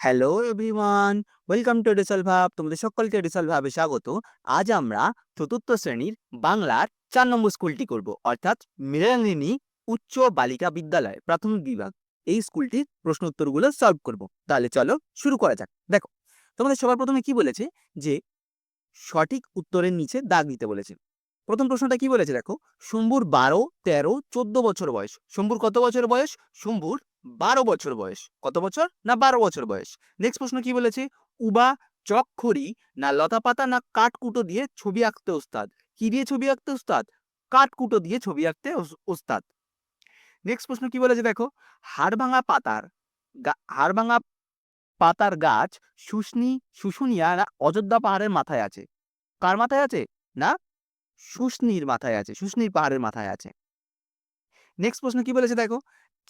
Hello everyone, welcome to রিসাল ভাব তোমাদের সকলকে রিসাল ভাবে স্বাগত। আজ আমরা চতুর্থ শ্রেণির বাংলার চার নম্বর স্কুলটি করব, অর্থাৎ মৃণালিনী উচ্চ বালিকা বিদ্যালয়, প্রাথমিক বিভাগ। এই স্কুলটির প্রশ্ন উত্তরগুলো সলভ করব। তাহলে চলো শুরু করা যাক। দেখো, তোমাদের সবার প্রথমে কি বলেছে? যে সঠিক উত্তরের নিচে দাগ দিতে বলেছে। প্রথম প্রশ্নটা কি বলেছে? দেখো, শম্ভুর বারো, তেরো, চোদ্দ বছর বয়স। শম্ভুর কত বছর বয়স? শম্ভুর বারো বছর বয়স। কত বছর? না, বারো বছর বয়স। নেক্সট প্রশ্ন কি বলেছে? উবা চকখড়ি না লতাপাতা না কাঠকুটো দিয়ে ছবি আঁকতে ওস্তাদ? কি দিয়ে ছবি আঁকতে ওস্তাদ? কাঠকুটো দিয়ে ছবি আঁকতে ওস- ওস্তাদ। নেক্সট প্রশ্ন কি বলেছে দেখো? হাড়ভাঙা পাতার গা- হাড়ভাঙা পাতার গাছ শুষ্নি, শুশুনিয়া না অযোধ্যা পাহাড়ের মাথায় আছে? কার মাথায় আছে? না? শুষ্নির মাথায় আছে, শুষ্নির পাহাড়ের মাথায় আছে। নেক্সট প্রশ্ন কি বলেছে দেখো?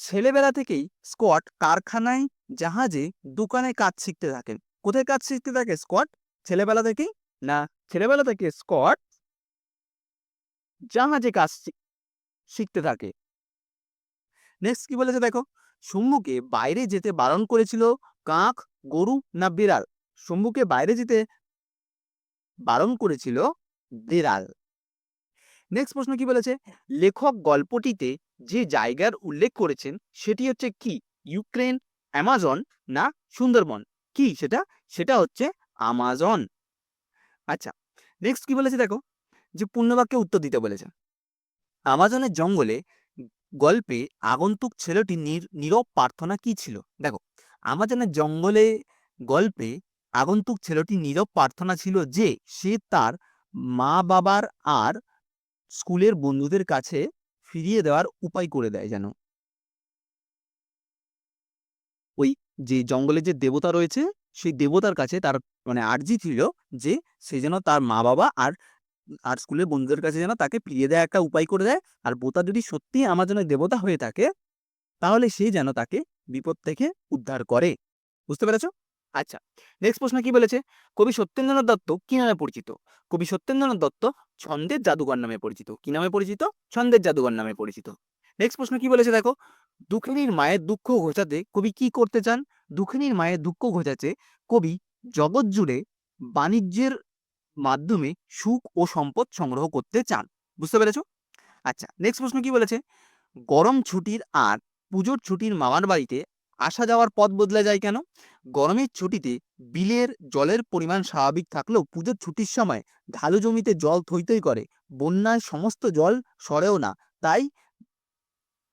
ছেলেবেলা থেকেই স্কট কারখানায় জাহাজে দোকানে কাজ শিখতে থাকেন। কোথায় কাজ শিখতে থাকে স্কট ছেলেবেলা থেকেই? না, ছেলেবেলা থেকে স্কট জাহাজে কাজ শিখতে থাকে। নেক্সট কি বলেছে দেখো? শম্ভুকে বাইরে যেতে বারণ করেছিল কাক, গরু না বিড়াল? শম্ভুকে বাইরে যেতে বারণ করেছিল বিড়াল। নেক্সট প্রশ্ন কি বলেছে? লেখক গল্পটিতে যে জায়গার উল্লেখ করেছেন, সেটি হচ্ছে কি? ইউক্রেন, অ্যামাজন না সুন্দরবন? কি সেটা? সেটা হচ্ছে আমাজন। আচ্ছা নেক্সট কি বলেছে দেখো? যে পূর্ণবাক্যে উত্তর দিতে বলেছে। আমাজনের জঙ্গলে গল্পে আগন্তুক ছেলেটি নির- নীরব প্রার্থনা কি ছিল? দেখো, আমাজনের জঙ্গলে গল্পে আগন্তুক ছেলেটি নীরব প্রার্থনা ছিল যে, সে তার মা বাবার আর স্কুলের বন্ধুদের কাছে ফিরিয়ে দেওয়ার উপায় করে দেয় যেন। ওই যে জঙ্গলে যে দেবতা রয়েছে, সেই দেবতার কাছে তার মানে আর্জি ছিল যে সে যেন তার মা বাবা আর আর স্কুলের বন্ধুদের কাছে যেন তাকে ফিরিয়ে দেয় একটা উপায় করে দেয়। আর বোতা যদি সত্যি আমার জন্য দেবতা হয়ে থাকে, তাহলে সে যেন তাকে বিপদ থেকে উদ্ধার করে। বুঝতে পেরেছ? আচ্ছা নেক্সট প্রশ্ন কি বলেছে? কবি সত্যেন্দ্রনাথ দত্ত কি নামে পরিচিত? কবি সত্যেন্দ্রনাথ দত্ত ছন্দের জাদুঘর নামে পরিচিত। কি নামে পরিচিত? ছন্দের জাদুঘর নামে পরিচিত। নেক্সট প্রশ্ন কি বলেছে দেখো? দুঃখিনীর মায়ের দুঃখ ঘোচাতে কবি কি করতে চান? দুঃখিনীর মায়ের দুঃখ ঘোচাতে কবি জগৎ জুড়ে বাণিজ্যের মাধ্যমে সুখ ও সম্পদ সংগ্রহ করতে চান। বুঝতে পেরেছ? আচ্ছা নেক্সট প্রশ্ন কি বলেছে? গরম ছুটির আর পুজোর ছুটির মামার বাড়িতে আসা যাওয়ার পথ বদলে যায় কেন? গরমের ছুটিতে বিলের জলের পরিমাণ স্বাভাবিক থাকলেও পুজোর ছুটির সময় ঢালু জমিতে জল থই থই করে। বন্যায় সমস্ত জল সরেও না। তাই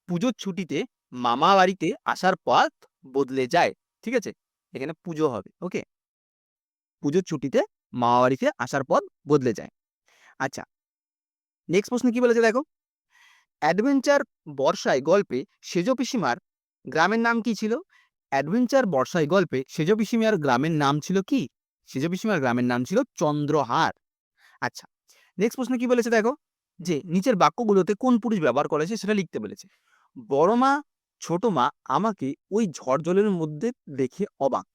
পুজোর ছুটিতে মামা বাড়িতে আসার পথ বদলে যায়। ঠিক আছে? এখানে পুজো হবে, ওকে? পুজোর ছুটিতে মামা বাড়িতে আসার পথ বদলে যায়। আচ্ছা নেক্সট প্রশ্ন কি বলেছে দেখো? অ্যাডভেঞ্চার বর্ষায় গল্পে সেজ পিসিমার গ্রামের নাম কি ছিল? অ্যাডভেঞ্চার বর্ষায় গল্পে সেজ পিসিমার গ্রামের নাম ছিল কি? সেজ পিসিমার গ্রামের নাম ছিল চন্দ্রহার আচ্ছা নেক্সট প্রশ্ন কি বলেছে দেখো? যে নিচের বাক্যগুলোতে কোন পুরুষ ব্যবহার করেছে সেটা লিখতে বলেছে। বড় মা, ছোট মা আমাকে ওই ঝড় জলের মধ্যে দেখে অবাক।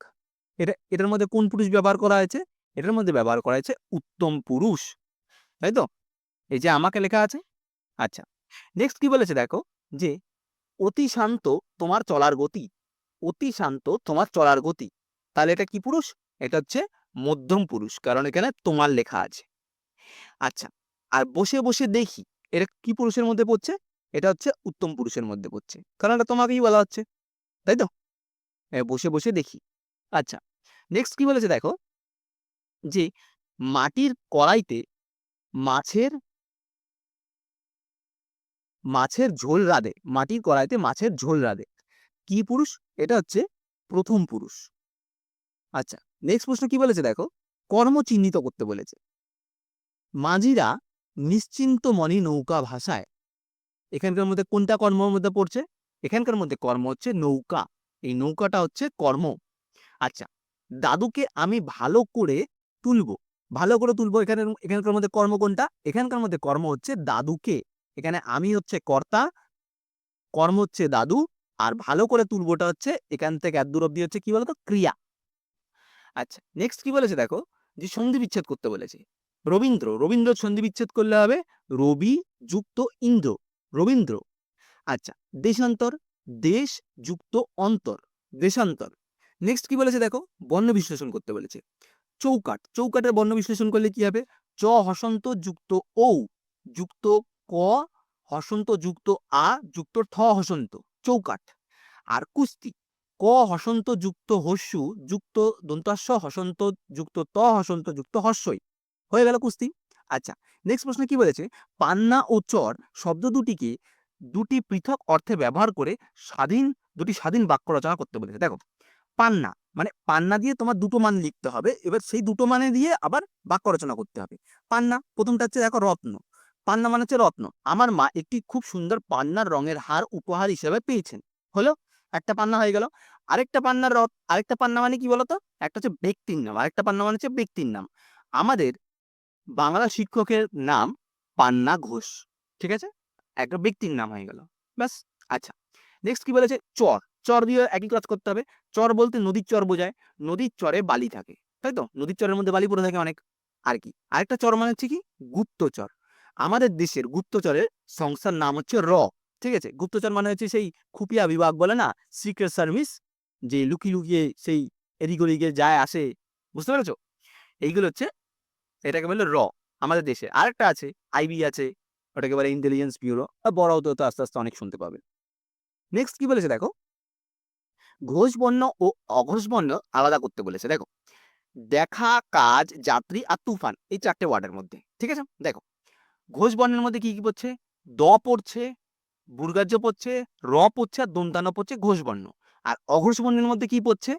এটা, এটার মধ্যে কোন পুরুষ ব্যবহার করা হয়েছে? এটার মধ্যে ব্যবহার করা হয়েছে উত্তম পুরুষ। তাই তো? এই যে আমাকে লেখা আছে? আচ্ছা নেক্সট কি বলেছে দেখো? যে অতি শান্ত তোমার চলার গতি। অতি শান্ত তোমার চলার গতি। তাহলে এটা কি পুরুষ? এটা হচ্ছে মধ্যম পুরুষ, কারণ এখানে তোমার লেখা আছে। আচ্ছা আর বসে বসে দেখি, এটা কি পুরুষের মধ্যে পড়ছে? এটা হচ্ছে উত্তম পুরুষের মধ্যে পড়ছে, কারণ এটা তোমাকেই বলা হচ্ছে, তাই তো? বসে বসে দেখি। আচ্ছা নেক্সট কি বলেছে দেখো? যে মাটির কড়াইতে মাছের মাছের ঝোল রাঁধে, মাটির কড়াইতে মাছের ঝোল রাঁধে। কি পুরুষ? এটা হচ্ছে প্রথম পুরুষ। আচ্ছা নেক্সট প্রশ্ন কি বলেছে দেখো? কর্ম চিহ্নিত করতে বলেছে। মাঝিরা নিশ্চিন্ত মনি নৌকা ভাষায় এখানকার মধ্যে কোনটা কর্মের মধ্যে পড়ছে? এখানকার মধ্যে কর্ম হচ্ছে নৌকা। এই নৌকাটা হচ্ছে কর্ম। আচ্ছা দাদুকে আমি ভালো করে তুলবো। ভালো করে তুলবো এখানে এখানকার মধ্যে কর্ম কোনটা? এখানকার মধ্যে কর্ম হচ্ছে দাদুকে। এখানে আমি হচ্ছে কর্তা, কর্ম হচ্ছে দাদু, আর ভালো করে তুলবোটা হচ্ছে এখান থেকে এত দূর অব্দি হচ্ছে কি বলতো? ক্রিয়া। আচ্ছা নেক্সট কি বলেছে দেখো? যে সন্ধি বিচ্ছেদ করতে বলেছে। রবীন্দ্র রবীন্দ্র সন্ধি বিচ্ছেদ করলে হবে রবি যুক্ত ইন্দ্র, রবীন্দ্র। আচ্ছা দেশান্তর, দেশ যুক্ত অন্তর, দেশান্তর। নেক্সট কি বলেছে দেখো? বর্ণ বিশ্লেষণ করতে বলেছে। চৌকাট চৌকাটের বর্ণ বিশ্লেষণ করলে কি হবে? চ হসন্ত যুক্ত ও যুক্ত ক হসন্ত যুক্ত আ যুক্ত ঠ হসন্ত চৌকাট আর কুস্তি, ক হসন্ত যুক্ত হস্যু যুক্ত দন্তাস্য হসন্ত যুক্ত ত হসন্ত যুক্ত হস্যই। হয়ে গেল কুস্তি। আচ্ছা নেক্সট প্রশ্ন কি বলেছে? পান্না ও চর শব্দ দুটিকে দুটি পৃথক অর্থে ব্যবহার করে স্বাধীন, দুটি স্বাধীন বাক্য রচনা করতে বলেছে। দেখো, পান্না মানে পান্না দিয়ে তোমার দুটো মান লিখতে হবে, এবার সেই দুটো মানে দিয়ে আবার বাক্য রচনা করতে হবে। পান্না, প্রথমটা হচ্ছে দেখো রত্ন। পান্না মানে হচ্ছে রত্ন। আমার মা একটি খুব সুন্দর পান্নার রঙের হার উপহার হিসেবে পেয়েছেন। হলো, একটা পান্না হয়ে গেল। আরেকটা পান্নার রথ, আরেকটা পান্না মানে কি বলতো? একটা হচ্ছে ব্যক্তির নাম, আরেকটা পান্না মানে হচ্ছে ব্যক্তির নাম। আমাদের বাংলা শিক্ষকের নাম পান্না ঘোষ, ঠিক আছে? একটা ব্যক্তির নাম হয়ে গেল। ব্যাস আচ্ছা। নেক্সট কি বলেছে? চর। চর দিয়ে একই কাজ করতে হবে। চর বলতে নদীর চর বোঝায়। নদীর চরে বালি থাকে, তাই তো? নদীর চরের মধ্যে বালি পড়ে থাকে অনেক। আর কি? আরেকটা চর মানে হচ্ছে কি? গুপ্তচর আমাদের দেশের গুপ্তচরের সংস্থার নাম হচ্ছে র, ঠিক আছে? গুপ্তচর মানে হচ্ছে সেই খুপিয়া বিভাগ বলে না? সিক্রেট সার্ভিস যে লুকিয়ে লুকিয়ে সেই এদিক ওদিকে যায়, আসে, বুঝতে পেরেছ? এইগুলো হচ্ছে, এটাকে বলে র, আমাদের দেশে। আরেকটা আছে আইবি আছে, ওটাকে বলে ইন্টেলিজেন্স ব্যুরো বড় হতে হতে আস্তে আস্তে অনেক শুনতে পাবে। নেক্সট কি বলেছে দেখো? ঘোষ বর্ণ ও অঘোষ বর্ণ আলাদা করতে বলেছে। দেখো, দেখা, কাজ, যাত্রী আর তুফান, এই চারটে ওয়ার্ডের মধ্যে, ঠিক আছে? দেখো ঘোষ বর্ণের মধ্যে কি কি পড়ছে? দ পড়ছে, বুর্গাজ্য পড়ছে, র পড়ছে আর দন্তান্ন পড়ছে ঘোষ বর্ণ আর অঘোষ বর্ণের মধ্যে কি পড়ছে?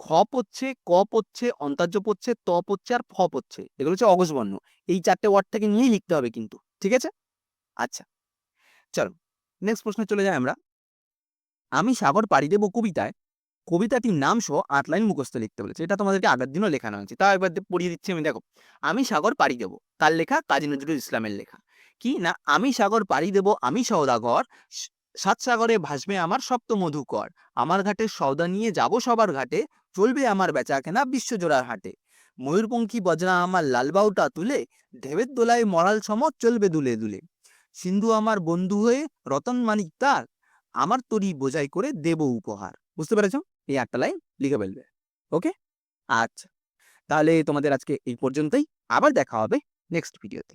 খ পড়ছে, ক পড়ছে, অন্তার্য পড়ছে, ত পড়ছে আর ফ পড়ছে। এগুলো হচ্ছে অঘোষ বর্ণ এই চারটে ওয়ার্ড থেকে নিয়েই লিখতে হবে কিন্তু, ঠিক আছে? আচ্ছা চলো নেক্সট প্রশ্নে চলে যাই আমরা। আমি সাগর পাড়ি দেবো কবিতায় কবিতাটির নাম সহ আট লাইন মুখস্থ লিখতে বলেছে। এটা তোমাদেরকে আগের দিনও লেখানো হয়েছে। তা একবার পড়িয়ে দিচ্ছি আমি। দেখো, আমি সাগর পাড়ি দেবো, তার লেখা কাজী নজরুল ইসলামের লেখা। কি? না, আমি সাগর পাড়ি দেবো, আমি সৌদাগর সাত সাগরে ভাসবে আমার সপ্ত মধুকর। আমার ঘাটে সৌদা নিয়ে যাব সবার ঘাটে, চলবে আমার বেচা কেনা বিশ্বজোড়ার হাটে। ময়ূরপঙ্খী বজরা আমার লালবাউটা তুলে ঢেবের দোলায় মরাল সম চলবে দুলে দুলে। সিন্ধু আমার বন্ধু হয়ে রতন মানিক তার, আমার তরি বোঝাই করে দেব উপহার। বুঝতে পেরেছ? এই একটা লাইন লিখে ফেলবে। ওকে আচ্ছা। তাহলে তোমাদের আজকে এই পর্যন্তই। আবার দেখা হবে নেক্সট ভিডিওতে